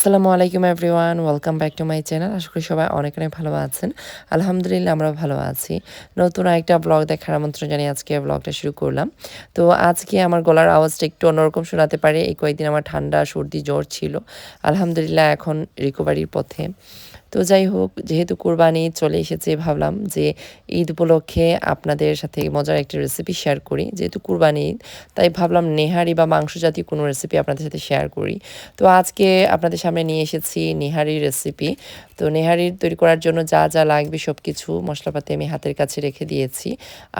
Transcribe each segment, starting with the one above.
আসসালামু আলাইকুম everyone welcome back to my channel আশা করি সবাই অনেক অনেক ভালো আছেন। আলহামদুলিল্লাহ আমরা ভালো আছি। নতুন আরেকটা ব্লগ দেখার আমন্ত্রণ জানিয়ে আজকে ব্লগটা শুরু করলাম। তো আজকে আমার গলার আওয়াজটা একটু অন্যরকম শোনাতে পারে। এই কয়েকদিন আমার ঠান্ডা, সর্দি, জ্বর ছিল। আলহামদুলিল্লাহ এখন রিকভারির পথে। তো যাই হোক, যেহেতু কোরবানি চলে এসেছে, ভাবলাম যে ঈদ উপলক্ষে আপনাদের সাথে মজার একটা রেসিপি শেয়ার করি। যেহেতু কোরবানি ঈদ তাই ভাবলাম নেহারি বা মাংস জাতীয় কোনো রেসিপি আপনাদের সাথে শেয়ার করি। তো আজকে আপনাদের সামনে নিয়ে এসেছি নেহারির রেসিপি তো নেহারির তৈরি করার জন্য যা যা লাগবে সব কিছু মশলাপাতি আমি হাতের কাছে রেখে দিয়েছি।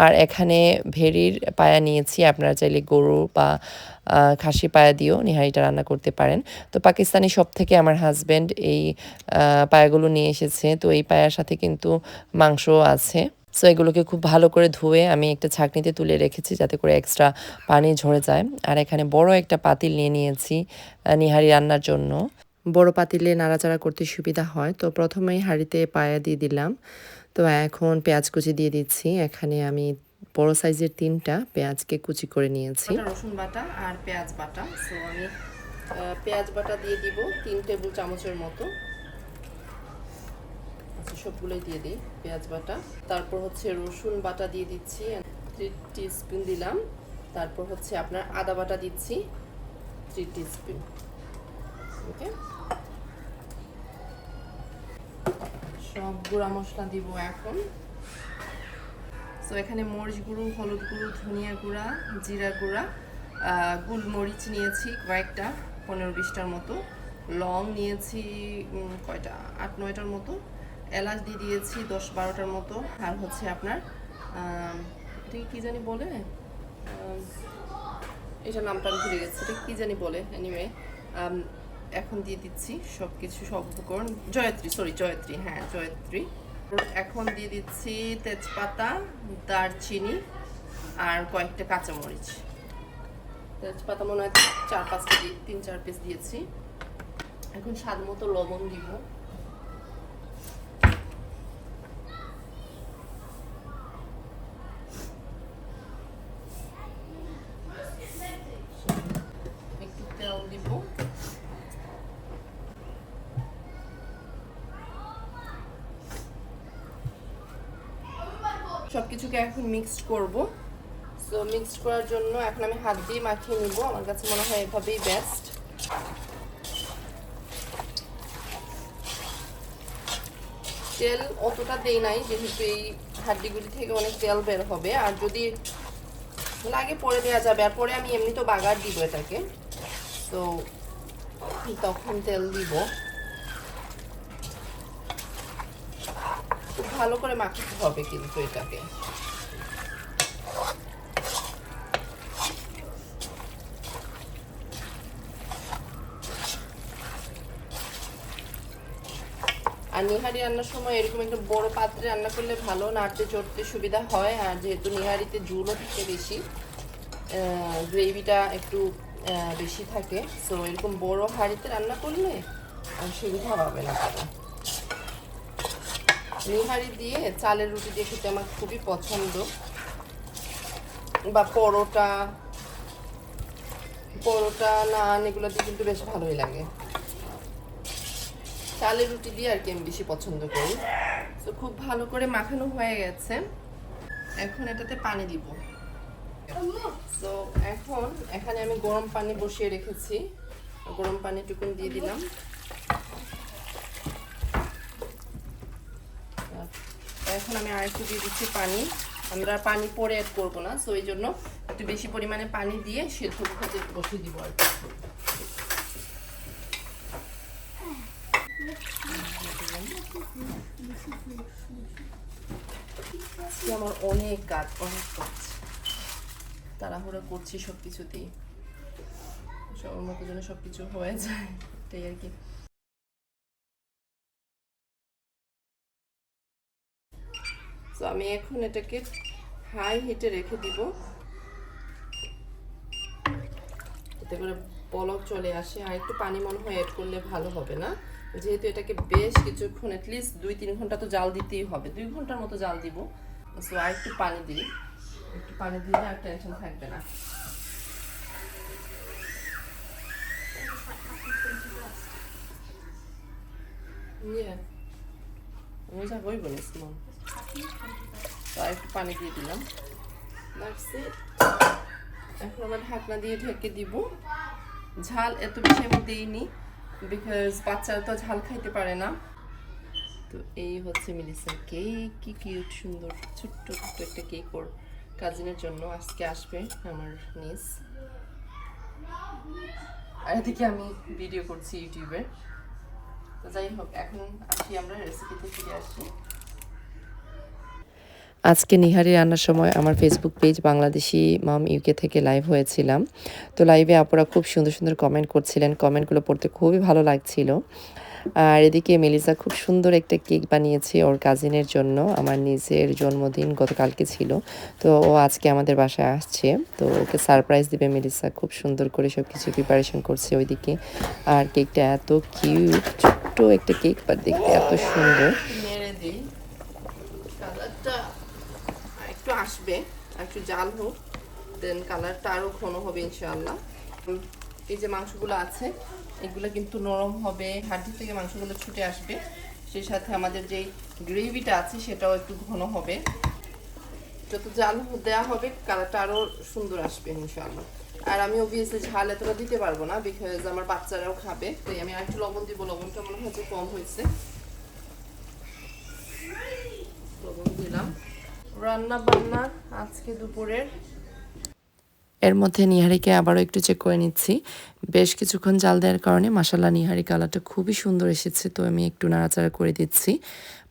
আর এখানে ভেরির পায়া নিয়েছি, আপনারা চাইলে গরু বা খাসি পায়া দিয়েও নিহারিটা রান্না করতে পারেন। তো পাকিস্তানি সব থেকে আমার হাজব্যান্ড এই পায়াগুলো নিয়ে এসেছে। তো এই পায়ার সাথে কিন্তু মাংস আছে। সো এগুলোকে খুব ভালো করে ধুয়ে আমি একটা ছাঁকনিতে তুলে রেখেছি যাতে করে এক্সট্রা পানি ঝরে যায়। আর এখানে বড় একটা পাতিল নিয়ে নিয়েছি নিহারি রান্নার জন্য। বড় পাতিলে নাড়াচাড়া করতে সুবিধা হয়। তো প্রথমেই হাঁড়িতে পায়া দিয়ে দিলাম। তো এখন পেঁয়াজ কুচি দিয়ে দিচ্ছি। এখানে আমি বড় সাইজের তিনটা পেঁয়াজকে কুচি করে নিয়েছি। রসুন বাটা আর পেঁয়াজ বাটা। সো আমি পেঁয়াজ বাটা দিয়ে দিব তিন টেবিল চামচের মতো। আচ্ছা সবগুলোই দিয়ে দিই পেঁয়াজ বাটা। তারপর হচ্ছে রসুন বাটা দিয়ে দিচ্ছি। থ্রি স্পুন দিলাম। তারপর হচ্ছে আপনার আদা বাটা দিচ্ছি। থ্রি স্পুন ওকে সব গুঁড়া মশলা দিব এখন। তো এখানে মরিচ গুঁড়ো, হলুদ গুঁড়ো, ধনিয়া গুঁড়া, জিরা গুঁড়া গোলমরিচ নিয়েছি কয়েকটা, পনেরো বিশটার মতো। লং নিয়েছি কয়টা? আট, নয়টার মতো। এলাচ দিয়ে দিয়েছি দশ বারোটার মতো। আর হচ্ছে আপনার এটাকে কী জানি বলে? এটা নামটা ভুলে গেছি। এটা কী জানি বলে? এনিওয়ে এখন দিয়ে দিচ্ছি সব কিছু সব উপকরণ। জয়ত্রী সরি জয়ত্রী হ্যাঁ জয়ত্রী। এখন দিয়ে দিচ্ছি তেজপাতা, দারচিনি আর কয়েকটা কাঁচামরিচ। তেজপাতা মনে হয় চার পাঁচটা তিন চার পিস দিয়েছি। এখন স্বাদ মতো লবণ দিব একটু তেল দিব সবকিছুকে এখন মিক্সড করব। সো মিক্সড করার জন্য এখন আমি হাত দিয়ে মাখিয়ে নিব। আমার কাছে মনে হয় এভাবেই বেস্ট তেল অতটা দেই নাই, যেহেতু এই হাড্ডিগুলি থেকে অনেক তেল বের হবে। আর যদি লাগে পরে দেওয়া যাবে। আর পরে আমি এমনি তো বাগার দিব এটাকে। তো তখন তেল দিব। ভালো করে মাখাতে হবে কিন্তু এটাকে। আর নিহারি রান্নার সময় এরকম একটা বড় পাত্রে রান্না করলে ভালো, নাড়তে চড়তে সুবিধা হয়। আর যেহেতু নিহারিতে ঝুলও থাকে বেশি গ্রেভিটা একটু বেশি থাকে সো এরকম বড় হাঁড়িতে রান্না করলে সুবিধা হবে না নিহারি দিয়ে চালের রুটি দিয়ে খেতে আমার খুবই পছন্দ। বা পরোটা পরোটা, নান, এগুলো দিয়ে কিন্তু বেশ ভালোই লাগে। চালের রুটি দিয়ে আর কি আমি বেশি পছন্দ করি। তো খুব ভালো করে মাখানো হয়ে গেছে। এখন এটাতে পানি দিব। তো এখন এখানে আমি গরম পানি বসিয়ে রেখেছি। গরম পানি টুকুন দিয়ে দিলাম। এখন আমি আরেকটু দিয়ে দিচ্ছি পানি। আমরা পানি পরে অ্যাড করব না সো এই জন্য একটু বেশি পরিমাণে পানি দিয়ে সেদ্ধ করতে বসিয়ে দিব আর আমার অনেক কাজ অনেক কাজ। তাড়াহুড়া করছি সব কিছুতেই সবার মতো যেন সব কিছু হয়ে যায়, এটাই আর কি। তো আমি এখন এটাকে হাই হিটে রেখে দিব। এতে করে পলক চলে আসে। আর একটু পানি মনে হয় অ্যাড করলে ভালো হবে না। যেহেতু এটাকে বেশ কিছুক্ষণ অ্যাটলিস্ট দুই তিন ঘণ্টা তো জাল দিতেই হবে। দুই ঘণ্টার মতো জাল দিব। সো আর একটু পানি দিই। একটু পানি দিলে আর টেনশন থাকবে না। Ja ruhig ist man. তো একটু পানি দিয়ে দিলাম। এখন আমরা ঢাকনা দিয়ে ঢেকে দিব। ঝাল এত বেশি আমি দিইনি বিকজ বাচ্চারা তো ঝাল খাইতে পারে না। তো এই হচ্ছে মিলিসের কেক কি কিউট সুন্দর, ছোট্ট ছোট্ট একটা কেক ওর কাজিনের জন্য আজকে আসবে আমার নিস আর এদিকে আমি ভিডিও করছি ইউটিউবে। তো যাই হোক, এখন আসি আমরা রেসিপিতে ফিরে আসি। আজকে নিহারি রান্নার সময় আমার Facebook page Bangladeshi mum UK থেকে লাইভ হয়েছিলাম। তো লাইভে আপুরা খুব সুন্দর সুন্দর কমেন্ট করছিলেন। কমেন্টগুলো পড়তে খুবই ভালো লাগছিল। আর এদিকে মেলিসা খুব সুন্দর একটা কেক বানিয়েছে ওর কাজিনের জন্য। আমার নিজের জন্মদিন গতকালকে ছিল। তো ও আজকে আমাদের বাসায় আসছে। তো ওকে সারপ্রাইজ দিবে মেলিসা খুব সুন্দর করে সব কিছু প্রিপারেশন করছে ওইদিকে। আর কেকটা এত কিউট ছোট্ট একটা কেক বা দেখতে এত সুন্দর নেড়ে দিই কালারটা একটু আসবে আর একটু জাল হোক দেন কালারটা আরও ঘন হবে ইনশাআল্লাহ। এই যে মাংসগুলো আছে, এগুলো কিন্তু নরম হবে হাড্ডি থেকে মাংসগুলো ছুটে আসবে। সেই সাথে আমাদের যেই গ্রেভিটা আছে, সেটাও একটু ঘন হবে। যত জাল দেওয়া হবে কালারটা আরও সুন্দর আসবে ইনশাআল্লাহ। আর আমি অবভিয়াসলি ঝাল এতটা দিতে পারব না বিকজ আমার বাচ্চারাও খাবে, তাই আমি আর একটু লবণ দিব, লবণটা মনে হয় যে কম হয়েছে লবণ দিলাম রান্না বান্না আজকে দুপুরের। এর মধ্যে নিহারিকে আবারও একটু চেক করে নিচ্ছি। বেশ কিছুক্ষণ জাল দেওয়ার কারণে মাসাল্লা নিহারি কালারটা খুবই সুন্দর এসেছে, তো আমি একটু নাড়াচাড়া করে দিচ্ছি।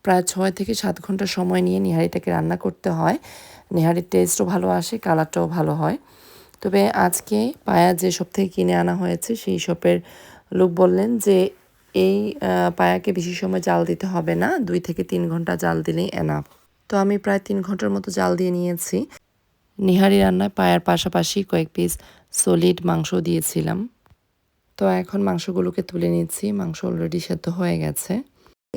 প্রায় ছয় থেকে সাত ঘণ্টা সময় নিয়ে নিহারিটাকে রান্না করতে হয়। নিহারির টেস্টও ভালো আসে, কালারটাও ভালো হয়। তবে আজকে পায়া যে সব থেকে কিনে আনা হয়েছে, সেই শপের লোক বললেন যে এই পায়াকে বেশি সময় জাল দিতে হবে না, দুই থেকে তিন ঘণ্টা জাল দিলেই এনাফ তো আমি প্রায় তিন ঘণ্টার মতো জাল দিয়ে নিয়েছি। নিহারি রান্নায় পায়ার পাশাপাশি কয়েক পিস সলিড মাংস দিয়েছিলাম। তো এখন মাংসগুলোকে তুলে নিচ্ছি, মাংস অলরেডি সেদ্ধ হয়ে গেছে।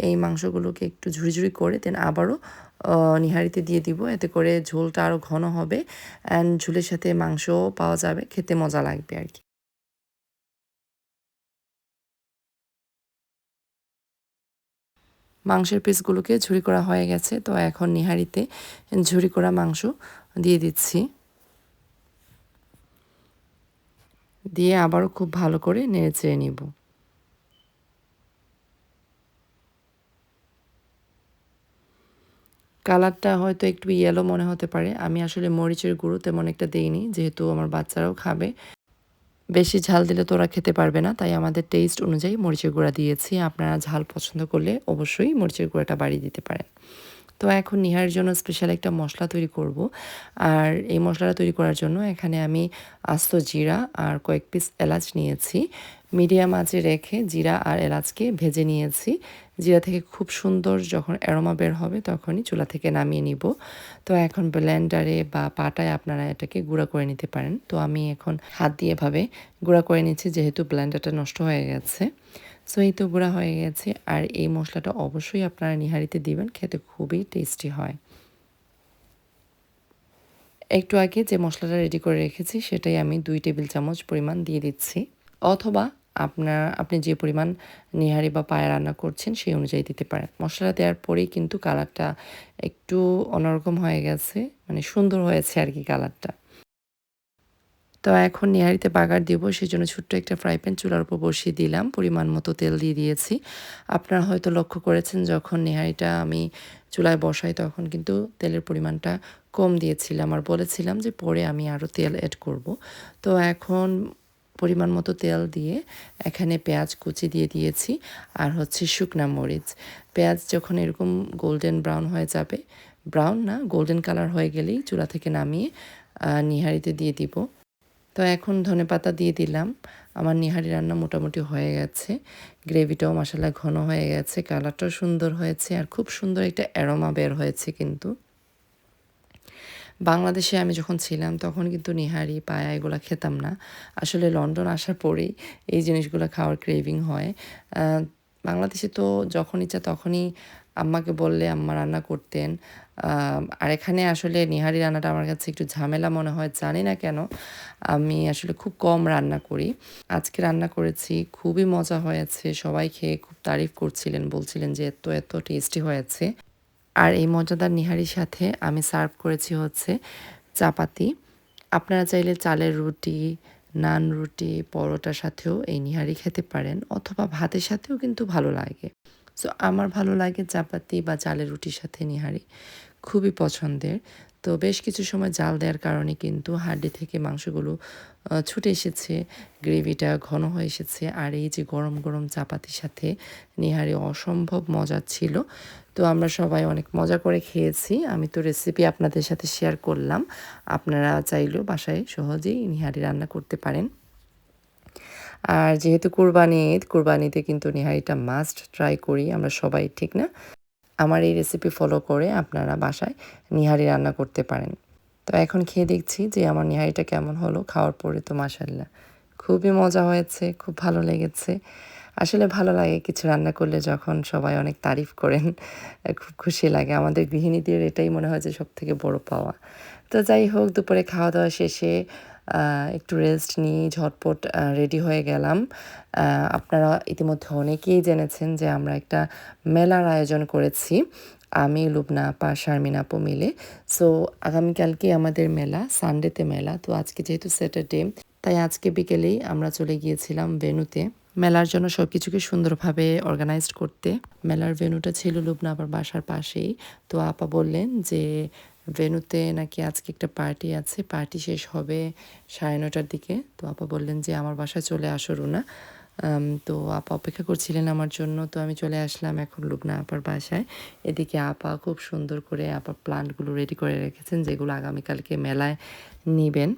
এই মাংসগুলোকে একটু ঝুড়ি ঝুড়ি করে দেন আবারও নিহারিতে দিয়ে দিব। এতে করে ঝোলটা আরও ঘন হবে অ্যান্ড ঝোলের সাথে মাংসও পাওয়া যাবে, খেতে মজা লাগবে আর কি। মাংসের পিসগুলোকে ঝুরি করা হয়ে গেছে। তো এখন নিহারিতে ঝুরি করা মাংস দিয়ে দিচ্ছি। দিয়ে আবারও খুব ভালো করে নেড়ে চেড়ে নিব। কালারটা হয়তো একটু ইয়েলো মনে হতে পারে। আমি আসলে মরিচের গুঁড়ো তেমন একটা দিইনি, যেহেতু আমার বাচ্চারাও খাবে। বেশি ঝাল দিলে তো ওরা খেতে পারবে না, তাই আমাদের টেস্ট অনুযায়ী মরিচের গুঁড়া দিয়েছি। আপনারা ঝাল পছন্দ করলে অবশ্যই মরিচের গুঁড়াটা বাড়িয়ে দিতে পারেন। তো এখন নিহার জন্য স্পেশাল একটা মশলা তৈরি করব। আর এই মশলাটা তৈরি করার জন্য এখানে আমি আস্ত জিরা আর কয়েক পিস এলাচ নিয়েছি। মিডিয়াম আঁচে রেখে জিরা আর এলাচকে ভেজে নিয়েছি। জিরা থেকে খুব সুন্দর যখন অ্যারোমা বের হবে তখনই চুলা থেকে নামিয়ে নিব। তো এখন ব্লেন্ডারে বা পাটায় আপনারা এটাকে গুঁড়া করে নিতে পারেন। তো আমি এখন হাত দিয়ে এভাবে গুঁড়া করে নিচ্ছি যেহেতু ব্লেন্ডারটা নষ্ট হয়ে গেছে। সো এই তো গুঁড়া হয়ে গেছে আর এই মশলাটা অবশ্যই আপনারা নিহারিতে দিবেন, খেতে খুবই টেস্টি হয়। একটু আগে যে মশলাটা রেডি করে রেখেছি সেটাই আমি দুই টেবিল চামচ পরিমাণ দিয়ে দিচ্ছি। অথবা আপনার আপনি যে পরিমাণ নিহারি বা পায়া রান্না করছেন সেই অনুযায়ী দিতে পারেন। মশলা দেওয়ার পরেই কিন্তু কালারটা একটু অন্যরকম হয়ে গেছে মানে সুন্দর হয়েছে আর কি কালারটা। তো এখন নিহারিতে বাগার দিব সেই জন্য ছোট্ট একটা ফ্রাই প্যান চুলার উপর বসিয়ে দিলাম, পরিমাণ মতো তেল দিয়ে দিয়েছি। আপনারা হয়তো লক্ষ্য করেছেন, যখন নিহারিটা আমি চুলায় বসাই তখন কিন্তু তেলের পরিমাণটা কম দিয়েছিলাম আর বলেছিলাম যে পরে আমি আরও তেল অ্যাড করব। তো এখন পরিমাণ মতো তেল দিয়ে এখানে পেঁয়াজ কুচি দিয়ে দিয়েছি আর হচ্ছে শুকনা মরিচ। পেঁয়াজ যখন এরকম গোল্ডেন ব্রাউন হয়ে যাবে ব্রাউন না গোল্ডেন কালার হয়ে গেলেই চুলা থেকে নামিয়ে নিহারিতে দিয়ে দিব। তো এখন ধনেপাতা দিয়ে দিলাম। আমার নিহারি রান্না মোটামুটি হয়ে গেছে। গ্রেভিটাও মশলা ঘন হয়ে গেছে, কালারটাও সুন্দর হয়েছে আর খুব সুন্দর একটা অ্যারোমা বের হয়েছে কিন্তু। বাংলাদেশে আমি যখন ছিলাম, তখন কিন্তু নিহারি, পায়া এগুলো খেতাম না। আসলে লন্ডন আসার পরেই এই জিনিসগুলো খাওয়ার ক্রেভিং হয়। বাংলাদেশে তো যখন ইচ্ছা তখনই আম্মাকে বললে আম্মা রান্না করতেন। আর এখানে আসলে নিহারি রান্নাটা আমার কাছে একটু ঝামেলা মনে হয়, জানি না কেন। আমি আসলে খুব কম রান্না করি। আজকে রান্না করেছি, খুবই মজা হয়েছে। সবাই খেয়ে খুব তারিফ করছিলেন, বলছিলেন যে এত এত টেস্টি হয়েছে। আর এই মজাদার নিহারির সাথে আমি সার্ভ করেছি হচ্ছে চাপাতি। আপনারা চাইলে চালের রুটি, নান রুটি, পরোটার সাথেও এই নিহারি খেতে পারেন অথবা ভাতের সাথেও কিন্তু ভালো লাগে। সো আমার ভালো লাগে চাপাতি বা চালের রুটির সাথে নিহারি। খুবই পছন্দের। তো বেশ কিছু সময় জাল দেওয়ার কারণে কিন্তু হাড্ডি থেকে মাংসগুলো ছুটে এসেছে। গ্রেভিটা ঘন হয়ে এসেছে। আর এই যে গরম গরম চাপাতির সাথে নিহারি অসম্ভব মজার ছিল। তো আমরা সবাই অনেক মজা করে খেয়েছি। আমি তো রেসিপি আপনাদের সাথে শেয়ার করলাম। আপনারা চাইলেও বাসায় সহজেই নিহারি রান্না করতে পারেন। আর যেহেতু কোরবানি ঈদ, কোরবানিতে কিন্তু নিহারিটা মাস্ট ট্রাই করি। আমরা সবাই, ঠিক না? আমার এই রেসিপি ফলো করে আপনারা বাসায় নিহারি রান্না করতে পারেন। তো এখন খেয়ে দেখছি যে আমার নিহারিটা কেমন হলো খাওয়ার পরে তো মাসাল্লাহ খুবই মজা হয়েছে, খুব ভালো লেগেছে। আসলে ভালো লাগে কিছু রান্না করলে যখন সবাই অনেক তারিফ করেন, খুব খুশি লাগে। আমাদের গৃহিণীদের এটাই মনে হয় যে সব থেকে বড় পাওয়া। তো যাই হোক, দুপুরে খাওয়া দাওয়া শেষে একটু রেস্ট নিয়ে ঝটপট রেডি হয়ে গেলাম। আপনারা ইতিমধ্যে অনেকেই জেনেছেন যে আমরা একটা মেলার আয়োজন করেছি, আমি, লুবনা, আপা, শারমিন আপু মিলে। সো আগামীকালকে আমাদের মেলা সানডেতে মেলা। তো আজকে যেহেতু স্যাটারডে তাই আজকে বিকেলেই আমরা চলে গিয়েছিলাম ভেনুতে মেলার জন্য সব কিছুকে সুন্দরভাবে অর্গানাইজড করতে। মেলার ভেনুটা ছিল লুবনা আবার বাসার পাশেই। তো আপা বললেন যে ভেনুতে নাকি আজকে একটা পার্টি আছে পার্টি শেষ হবে সাড়ে নটার দিকে। তো আপা বললেন যে, আমার বাসায় চলে আসো রুনা। তো আপা অপেক্ষা করছিলেন আমার জন্য। তো আমি চলে আসলাম এখন লুবনা আপার বাসায়। এদিকে আপা খুব সুন্দর করে আপার প্লান্টগুলো রেডি করে রেখেছেন, যেগুলো আগামীকালকে মেলায় নেবেন।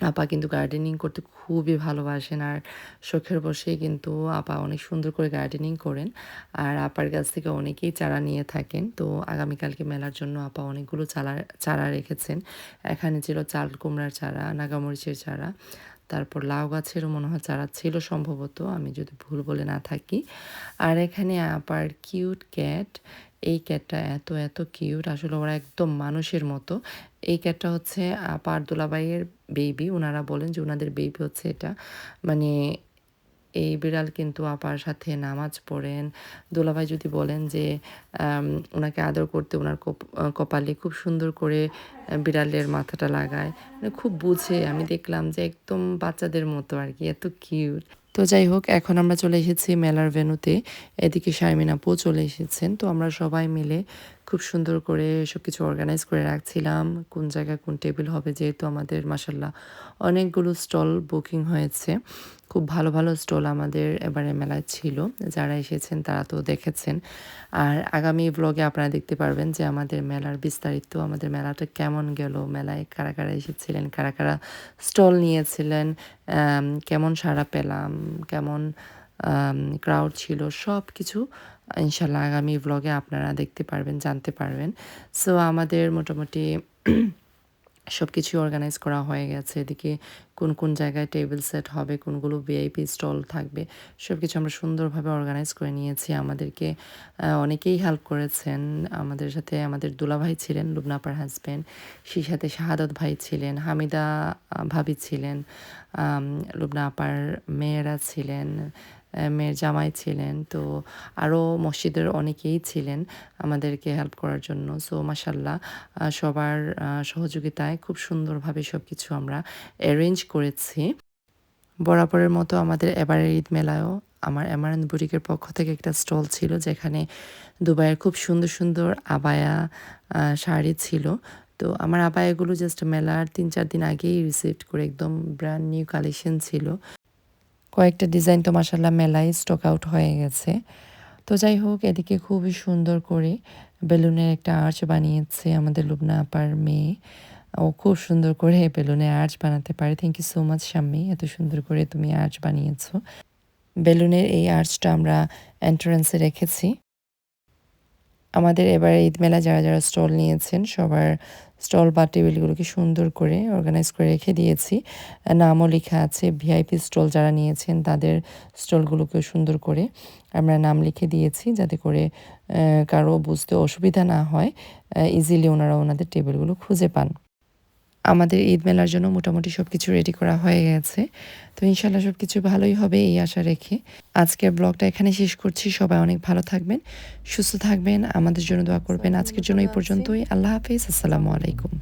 আপা কিন্তু গার্ডেনিং করতে খুবই ভালোবাসেন আর শখের বসেই কিন্তু আপা অনেক সুন্দর করে গার্ডেনিং করেন। আর আপার কাছ থেকে অনেকেই চারা নিয়ে থাকেন। তো আগামীকালকে মেলার জন্য আপা অনেকগুলো চারা চারা রেখেছেন। এখানে ছিল চাল কুমড়ার চারা নাগামরিচের চারা। তারপর লাউ গাছেরও মনে হয় চারা ছিল সম্ভবত, আমি যদি ভুল বলে না থাকি। আর এখানে আপার কিউট ক্যাট, এই ক্যাটটা এত এত কিউট, আসলে ওরা একদম মানুষের মতো। এই ক্যাটটা হচ্ছে আপার দুলাবাইয়ের বেবি ওনারা বলেন যে ওনাদের বেবি হচ্ছে এটা। মানে এই বিড়াল কিন্তু আপার সাথে নামাজ পড়েন। দোলাভাই যদি বলেন যে ওনাকে আদর করতে ওনার কপালে খুব সুন্দর করে বিড়ালের মাথাটা লাগায়। মানে খুব বুঝে। আমি দেখলাম যে একদম বাচ্চাদের মতো আর কি, এত কিউট। তো যাই হোক, এখন আমরা চলে এসেছি মেলার ভেনুতে এদিকে শারমিন চলে এসেছেন। তো আমরা সবাই মিলে খুব সুন্দর করে সব কিছু অর্গানাইজ করে রাখছিলাম। কোন জায়গায় কোন টেবিল হবে যেহেতু আমাদের মাসাল্লাহ অনেকগুলো স্টল বুকিং হয়েছে। খুব ভালো ভালো স্টল আমাদের এবারে মেলায় ছিল। যারা এসেছেন তারা তো দেখেছেন। আর আগামী ব্লগে আপনারা দেখতে পারবেন যে আমাদের মেলার বিস্তারিত, আমাদের মেলাটা কেমন গেল, মেলায় কারা কারা এসেছিলেন, কারা কারা স্টল নিয়েছিলেন কেমন সাড়া পেলাম, কেমন ক্রাউড ছিল সব কিছু ইনশাল্লাহ আগামী ব্লগে আপনারা দেখতে পারবেন, জানতে পারবেন। সো আমাদের মোটামুটি সব কিছু অর্গানাইজ করা হয়ে গেছে। এদিকে কোন কোন জায়গায় টেবিল সেট হবে, কোনগুলো ভিআইপি স্টল থাকবে সব কিছু আমরা সুন্দরভাবে অর্গানাইজ করে নিয়েছি। আমাদেরকে অনেকেই হেল্প করেছেন। আমাদের সাথে আমাদের দুলাভাই ছিলেন লুবনাপার হাজব্যান্ড সেই সাথে শাহাদত ভাই ছিলেন, হামিদা ভাবি ছিলেন লুবনা আপার মেয়েরা ছিলেন মেয়ের জামাই ছিলেন। তো আরও মসজিদের অনেকেই ছিলেন আমাদেরকে হেল্প করার জন্য। সো মাসাল্লাহ সবার সহযোগিতায় খুব সুন্দরভাবে সব কিছু আমরা অ্যারেঞ্জ করেছি। বরাবরের মতো আমাদের এবারের ঈদ মেলায়ও আমার অ্যামারান বুটিকের পক্ষ থেকে একটা স্টল ছিল যেখানে দুবাইয়ের খুব সুন্দর সুন্দর আবায়া শাড়ি ছিল। তো আমার আবায়াগুলো জাস্ট মেলার তিন, চার দিন আগেই রিসিভ করে একদম ব্র্যান্ড নিউ কালেকশন ছিল। কয়েকটা ডিজাইন তো মাসাল্লাহ মেলায় স্টক আউট হয়ে গেছে। তো যাই হোক, এদিকে খুবই সুন্দর করে বেলুনের একটা আর্চ বানিয়েছে আমাদের লুবনা আপার মেয়ে। ও খুব সুন্দর করে বেলুনে আর্চ বানাতে পারে। Thank you so much Shammi. এত সুন্দর করে তুমি আর্চ বানিয়েছো। বেলুনের এই আর্চটা আমরা এন্ট্রান্সে রেখেছি। আমাদের এবার ঈদ মেলা যারা যারা স্টল নিয়েছেন, সবার স্টল বা টেবিলগুলোকে সুন্দর করে অর্গানাইজ করে রেখে দিয়েছি। নামও লেখা আছে ভিআইপি স্টল যারা নিয়েছেন, তাদের স্টলগুলোকেও সুন্দর করে আমরা নাম লিখে দিয়েছি যাতে করে কারও বুঝতে অসুবিধা না হয়। ইজিলি ওনারা ওনাদের টেবিলগুলো খুঁজে পান। আমাদের ঈদ মেলার জন্য মোটামুটি সব কিছু রেডি করা হয়ে গেছে। তো ইনশাল্লাহ সব কিছু ভালোই হবে এই আশা রেখে। আজকের ব্লগটা এখানে শেষ করছি। সবাই অনেক ভালো থাকবেন, সুস্থ থাকবেন, আমাদের জন্য দোয়া করবেন। আজকের জন্য এই পর্যন্তই। আল্লাহ হাফিজ। আসসালামু আলাইকুম।